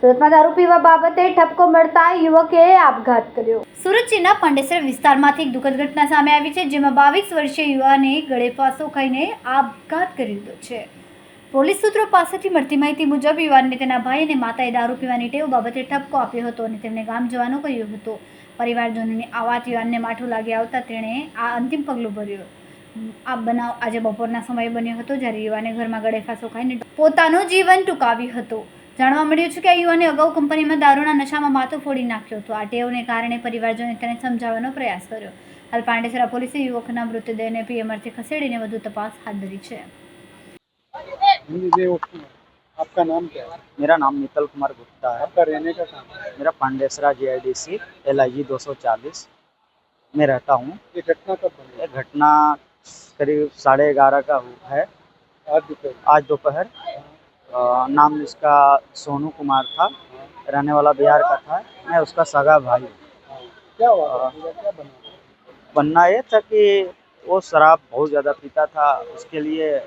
સુરતમાં દારૂ પીવા બાબતે ઠપકો મળતા યુવકે આપઘાત કર્યો. સુરતજીના પાંડેસર વિસ્તારમાંથી એક દુઃખદ ઘટના સામે આવી છે, જેમાં બાવીસ વર્ષીય યુવાને ગળે ફાંસો ખાઈને આપઘાત કરી લીધો છે. પોલીસ સૂત્રો પાસેથી મળતી માહિતી મુજબ યુવાનને તેના ભાઈ અને માતાએ દારૂ પીવાની ટેવ બાબતે ઠપકો આપ્યો હતો અને તેમને ગામ જવાનું કહ્યું હતું. પરિવારજનોની આ વાત યુવાનને માઠું લાગી આવતા તેણે આ અંતિમ પગલું ભર્યું. આ બનાવ આજે બપોરના સમયે બન્યો હતો જ્યારે યુવાને ઘરમાં ગળે ફાંસો ખાઈને પોતાનું જીવન ટૂંકાવ્યું હતું જાણવા મળ્યું છે કે આ યુવાને અગાઉ કંપનીમાં દારૂના નશામાં માથું ફોડી નાખ્યો હતો આ ટેવને કારણે પરિવારજનોએ તેને સમજાવવાનો પ્રયાસ કર્યો હાલ પાંડેસરા પોલીસે યુવકના મૃતદેહને પીએમઆરથી ખસેડીને વધુ તપાસ હાથ ધરી છે ये वो- आपका नाम क्या है मेरा नाम मित्तल कुमार गुप्ता है आपका रहने का काम है मेरा Pandesara G I D C L I G दो सौ चालीस में रहता हूँ ये घटना कब बनी ये घटना करीब साढ़े ग्यारह का हु- है। आज दोपहर। नाम इसका सोनू कुमार था। रहने वाला बिहार का था। मैं उसका सगा भाई। क्या हुआ? बनना ये था कि वो शराब बहुत ज़्यादा पीता था। उसके लिए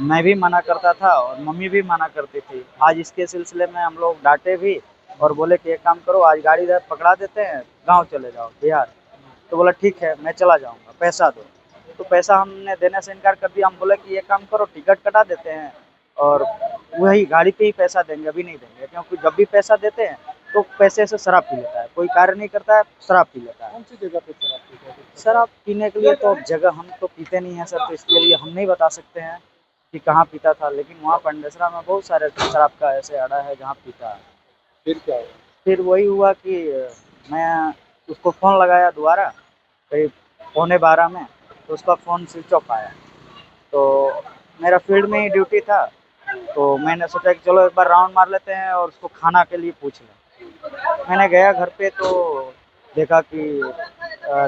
मैं भी मना करता था और मम्मी भी मना करती थी। आज इसके सिलसिले में हम लोग डांटे भी और बोले कि एक काम करो आज गाड़ी पकड़ा देते हैं गाँव चले जाओ बिहार। तो बोला ठीक है मैं चला जाऊँगा पैसा दो। तो पैसा हमने देने से इनकार कर दिया। हम बोले कि ये काम करो टिकट कटा देते हैं और वही गाड़ी पे ही पैसा देंगे अभी नहीं देंगे। क्योंकि जब भी पैसा देते हैं तो पैसे से शराब पी लेता है। कोई कार्य नहीं करता है शराब पी लेता है। कौन सी जगह पे शराब पीते थे शराब पीने के लिए तो जगह हम तो पीते नहीं हैं सर तो इसके लिए हम नहीं बता सकते हैं कि कहाँ पीता था। लेकिन वहाँ पंडेसरा में बहुत सारे शराब का ऐसे अड़ा है जहाँ पीता है। फिर क्या हुआ? फिर वही हुआ कि मैं उसको फ़ोन लगाया दोबारा करीब पौने बारह में। तो उसका फ़ोन स्विच ऑफ़ आया। तो मेरा फ़ील्ड में ही ड्यूटी था तो मैंने सोचा कि चलो एक बार राउंड मार लेते हैं और उसको खाना के लिए पूछ लें। मैंने गया घर पे तो देखा कि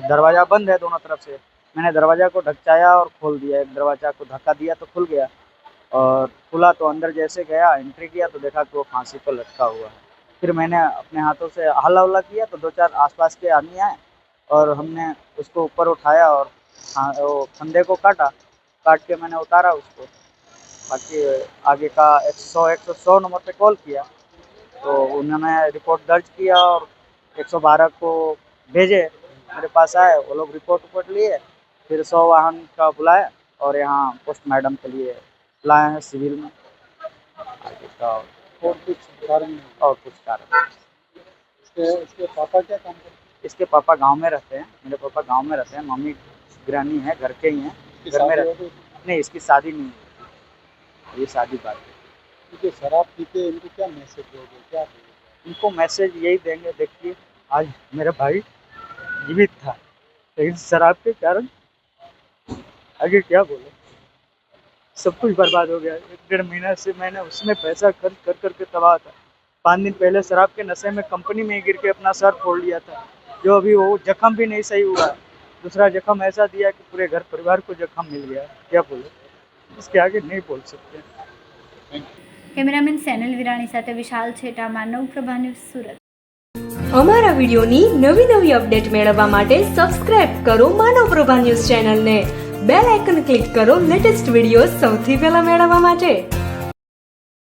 दरवाज़ा बंद है दोनों तरफ़ से। मैंने दरवाज़ा को ढकचाया और खोल दिया। एक दरवाज़ा को धक्का दिया तो खुल गया और खुला तो अंदर जैसे गया एंट्री किया तो देखा कि वो फांसी पर लटका हुआ है। फिर मैंने अपने हाथों से हल्ला उल्ला किया तो दो चार आसपास के आदमी आए और हमने उसको ऊपर उठाया और हाँ, वो फंदे को काटा काट के मैंने उतारा उसको। बाकी आगे का एक सौ एक सौ सौ नंबर पे कॉल किया तो उन्होंने रिपोर्ट दर्ज किया और 112 को भेजे। मेरे पास आए वो लोग रिपोर्ट उपोर्ट लिए फिर सौ वाहन का बुलाया और यहाँ पोस्ट मैडम के लिए लाए हैं सिविल में। आगे का और कुछ कारण? और कुछ कारण। इसके इसके पापा क्या काम करते इसके पापा गाँव में रहते हैं मेरे पापा गाँव में रहते हैं मम्मी गृहिणी है घर के ही हैं। हैं? घर में रहते नहीं इसकी शादी नहीं हुई ये शादी बात है। जो शराब पीते इनको क्या मैसेज दोगे? क्या इनको मैसेज यही देंगे देखिए आज मेरा भाई जीवित था लेकिन शराब के कारण आगे क्या बोले? सब कुछ बर्बाद हो गया। एक डेढ़ महीना से मैंने उसमें पैसा खर्च कर करके तबाह था। पाँच दिन पहले शराब के नशे में कंपनी में गिर के अपना सर फोड़ लिया था। जो अभी वो जख्म भी नहीं सही हुआ। दूसरा जख्म ऐसा दिया कि पूरे घर परिवार को जख्म मिल गया क्या बोले इसके आगे नहीं बोल सकते કેમેરામેન સેનલ વિરાણી સાથે વિશાલ છેટા માનવ પ્રભા ન્યૂઝ સુરત અમારા વિડિયોની નવી નવી અપડેટ મેળવવા માટે સબસ્ક્રાઇબ કરો માનવ પ્રભા ન્યૂઝ ચેનલને બેલ આઇકન ક્લિક કરો લેટેસ્ટ વિડીયો સૌથી પહેલા મેળવવા માટે